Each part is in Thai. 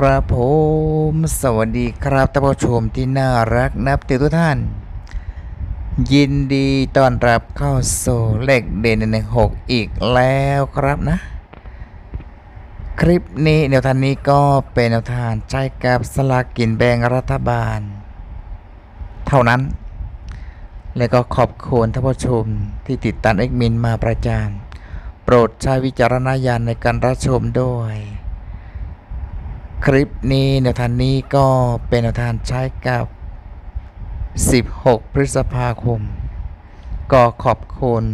ครับผม สวัสดีครับท่านผู้ชมที่น่ารักนับถือทุกท่าน ยินดีต้อนรับเข้าสู่เลขเด่นในหกอีกแล้วครับนะ คลิปนี้แนวทางนี้ก็เป็นแนวทางใช้กับสลากกินแบ่งรัฐบาล เท่านั้น และก็ขอบคุณท่านผู้ชมที่ติดตามเอ็กมินมาประจานโปรดใช้วิจารณญาณในการรับชมด้วย คลิปนี้แนวทางนี้ก็เป็นแนวทางใช้กับ 16 พฤษภาคม ก็ขอบคุณ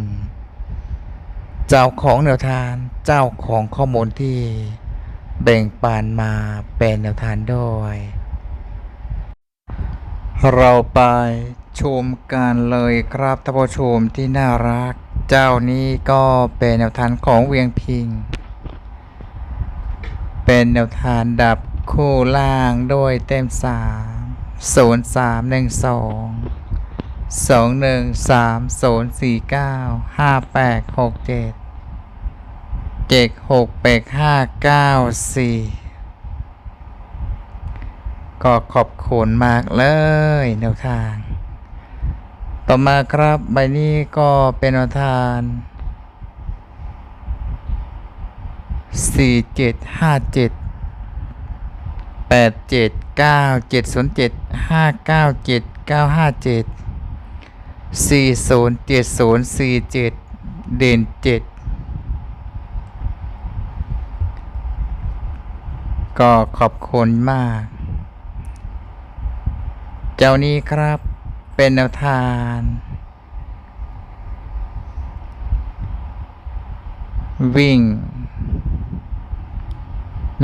เจ้าของแนวทางเจ้าของข้อมูลที่แบ่งปันมาเป็นแนวทางด้วย เราไปชมกันเลยครับท่านผู้ชมที่น่ารัก เจ้านี้ก็เป็นแนวทางของเวียงพิง เป็นแนวทางดับคู่ล่างด้วยเต็มสามศูนย์สามหนึ่งสองสองหนึ่งสามศูนย์สี่เก้าห้าแปดหกเจ็ดเจ็ดหกแปดห้าเก้าสี่ก็ขอบคุณมากเลยแนวทาง ต่อมาครับใบนี้ก็เป็นแนวทาง สี่เจ็ดห้าเจ็ดแปดเจ็ดเก้าเจ็ดศูนย์เจ็ดห้าเก้าเจ็ดเก้าห้าเจ็ดสี่ศูนย์เจ็ดศูนย์สี่เจ็ดเด่นเจ็ดก็ขอบคุณมาก เจ้านี้ครับเป็นแนวทางวิ่ง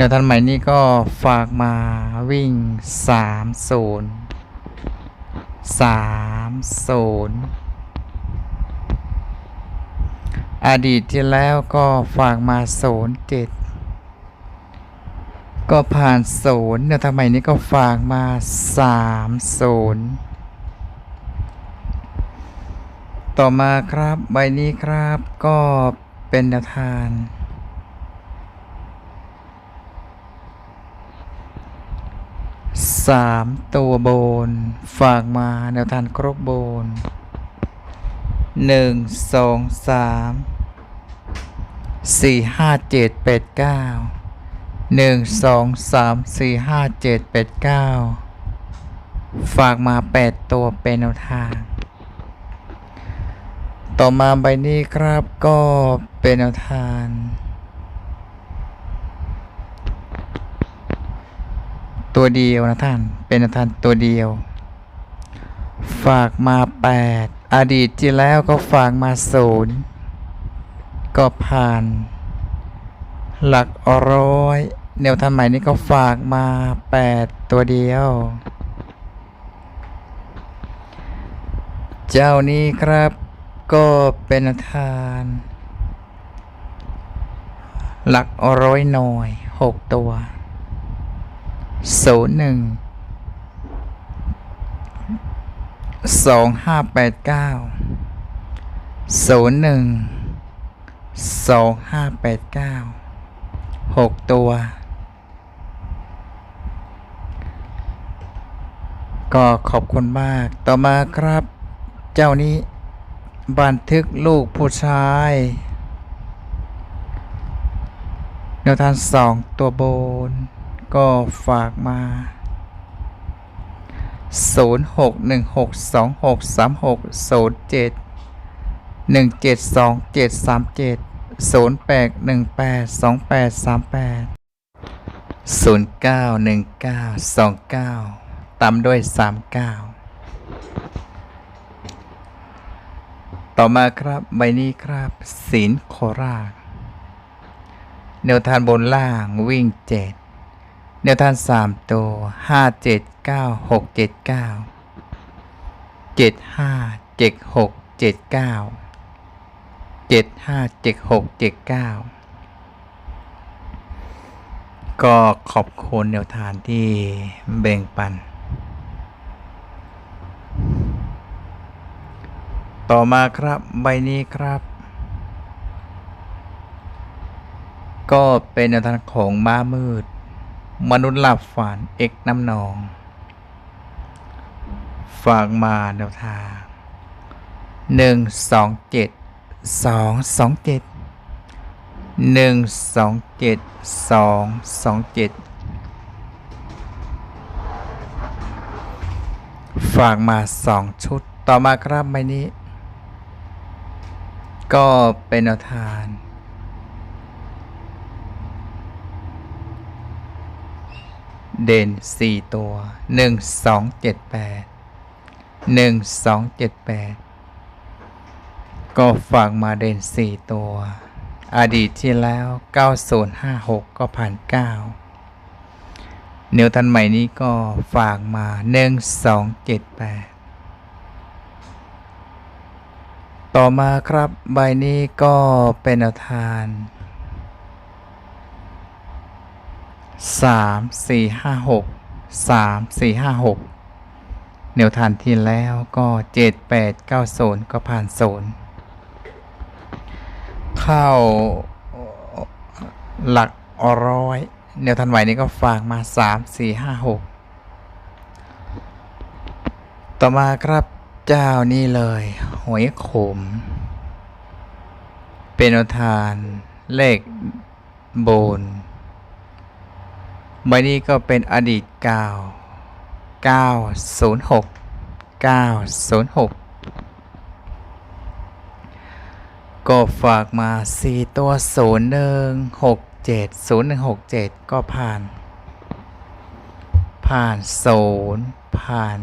แนวทางใหม่นี้ก็ฝากมาวิ่งสามศูนย์สามศูนย์อดีตที่แล้วก็ฝากมาศูนย์เจ็ดก็ผ่านศูนย์แนวทางใหม่นี้ก็ฝากมาสามศูนย์ต่อมาครับใบนี้ครับก็เป็นแนวทาง สามตัวโบน ฝากมาแนวทางครบโบนหนึ่งสองสามสี่ห้าเจ็ดแปดเก้าหนึ่งสองสามสี่ห้าเจ็ดแปดเก้าฝากมาแปดตัวเป็นแนวทาง ต่อมาใบนี้ครับก็เป็นแนวทาง ตัวเดียวนะท่าน เป็นท่านตัวเดียว ฝากมา 8 อดีตที่แล้วก็ฝากมาศูนย์ก็ผ่าน หลักร้อยแนวทางใหม่นี้ก็ฝากมา 8 ตัวเดียว เจ้านี้ครับก็เป็นทาน หลักร้อยหน่อย 6 ตัว ศูนย์หนึ่งสองห้าแปดเก้าศูนย์หนึ่งสองห้าแปดเก้าหกตัว ก็ขอบคุณมาก ต่อมาครับ เจ้านี้ บันทึกลูกผู้ชายแนวทางสองตัวบน ก็ฝากมา 0 6 1 6 2 6 3 6 0 7 1 7 2 7 3 7 0 8 1 8 2 8 3 8 0 9 1 9 2 9ตามด้วย 3 9 ต่อมาครับใบนี้ครับศีลโคราชแนวทางบนล่างวิ่งเจ็ด แนวทางสามตัวห้าเจ็ดเก้าหกเจ็ดเก้าเจ็ดห้าเจ็ดหกเจ็ดเก้าเจ็ดห้าเจ็ดหกเจ็ดเก้าก็ขอบคุณแนวทางที่แบ่งปัน ต่อมาครับใบนี้ครับ ก็เป็นแนวทางของม้ามืด มนุษย์หลับฝันเอกน้ำนอง ฝากมาแนวทางหนึ่งสองเจ็ดสองสองเจ็ดหนึ่งสองเจ็ดสองสองเจ็ดฝากมาสองชุดต่อมาครับใบนี้ ก็เป็นแนวทาง เด่นสี่ตัวหนึ่งสองเจ็ดแปดหนึ่งสองเจ็ดแปดก็ฝากมาเด่นสี่ตัว อดีตที่แล้วเก้าศูนย์ห้าหกก็ผ่านเก้าเนวทันใหม่นี้ก็ฝากมาหนึ่งสองเจ็ดแปดต่อมาครับใบนี้ก็เป็นแนวทาน สามสี่ห้าหกสามสี่ห้าหกแนวทานที่แล้วก็เจ็ดแปดเก้าศูนย์ก็ผ่านศูนย์เข้าหลักร้อยแนวทันไหวนี้ก็ฝากมาสามสี่ห้าหกต่อมาครับเจ้านี่เลย หวยขม เป็นแนวทานเลขโบน ใบนี้ก็เป็นอดีตกาว906 906 ก็ฝากมา 4 ตัว 0167 0167 ก็ผ่าน ผ่าน 0 ผ่าน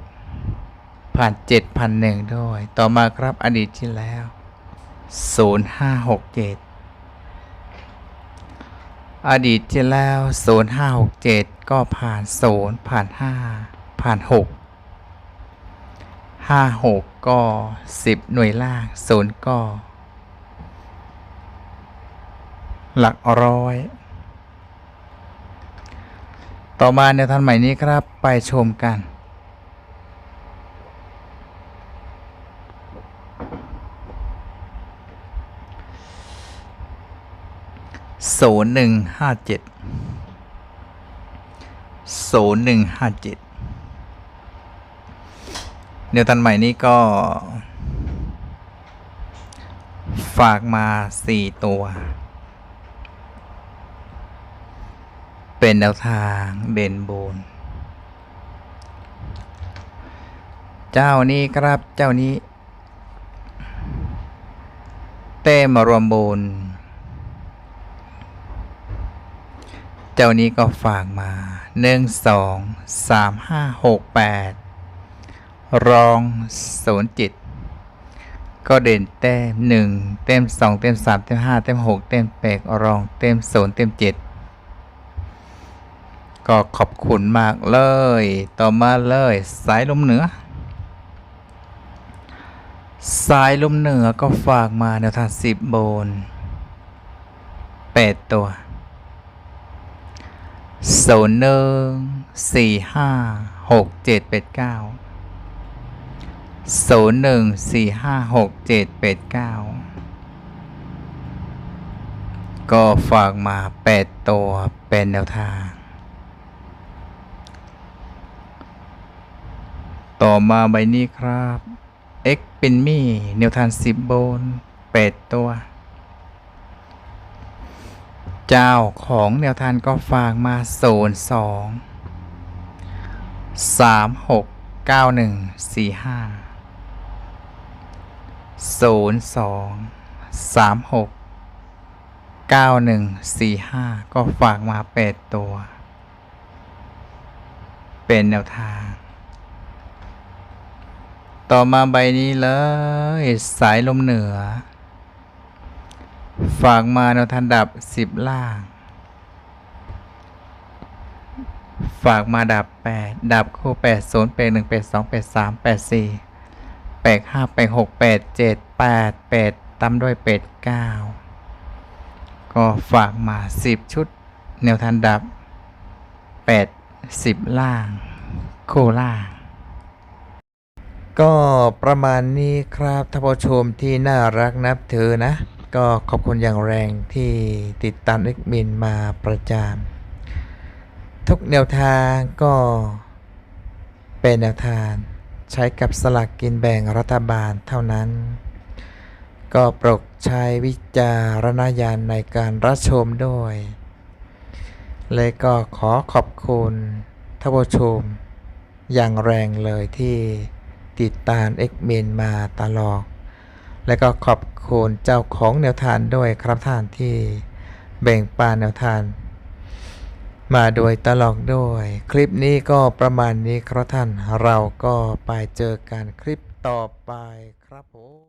6 ผ่าน 7 ผ่าน 1 ด้วย ต่อมาครับอดีตที่แล้ว 0567 อดีตที่แล้ว 0567 ก็ผ่าน 0 ผ่าน 5 ผ่าน 6 56 ก็ 10 หน่วยล่าง 0 ก็ หลักร้อย ต่อมาในทันใหม่นี้ครับไปชมกัน ศูนย์หนึ่งห้าเจ็ดศูนย์หนึ่งห้าเจ็ดเนวตันใหม่นี้ก็ ฝากมาสี่ตัว เป็นแนวทางเด่นโบน เจ้านี้ครับเจ้านี้ เต้มารวมโบน เจ้านี้ก็ฝากมาหนึ่งสองสามห้าหกแปดรองศูนย์จิตก็เด่นเต็มหนึ่งเต็มสองเต็มสามเต็มห้าเต็มหกเต็มแปดรอง เต็มศูนย์เต็มเจ็ดก็ขอบคุณมากเลย ต่อมาเลย สายลมเหนือ สายลมเหนือก็ฝากมาแนวทางสิบโบนแปดตัว ศูนย์หนึ่งสี่ห้าหกเจ็ดแปดเก้าศูนย์หนึ่งสี่ห้าหกเจ็ดแปดเก้าก็ฝากมาแปดตัวเป็นแนวทาง ต่อมาใบนี้ครับ X เป็นมี่แนวทางสิบโบนแปดตัว เจ้าของแนวทานก็ฝากมาโซนสองสามหกเก้าหนึ่งสี่ห้าโซนสองสามหกเก้าหนึ่งสี่ห้าก็ฝากมาแปดตัว เป็นแนวทาง ต่อมาใบนี้เลย สายลมเหนือ ฝากมาแนวทันดับสิบล่าง ฝากมาดับแปดดับคู่แปดศูนย์แปดหนึ่งแปดสองแปดสามแปดสี่แปดห้าแปดหกแปดเจ็ดแปดแปดตามด้วยแปดเก้าก็ฝากมาสิบชุด แนวทันดับแปดสิบล่างคู่ล่างก็ประมาณนี้ครับท่านผู้ชมที่น่ารักนับถือนะ ก็ขอบคุณอย่างแรงที่ติดตามเอ็กมินมาประจานทุกแนวทางก็เป็นแนวทางใช้กับสลากกินแบ่งรัฐบาลเท่านั้น ก็โปรดใช้วิจารณญาณในการรับชมด้วย เลยก็ขอขอบคุณท่านผู้ชมอย่างแรงเลยที่ติดตามเอ็กเมนมาตลอด และก็ขอบคุณเจ้าของแนวทานด้วยครับท่านที่แบ่งปันแนวทาน มาโดยตลอดด้วย คลิปนี้ก็ประมาณนี้ครับท่านเราก็ไปเจอกันคลิปต่อไปครับผม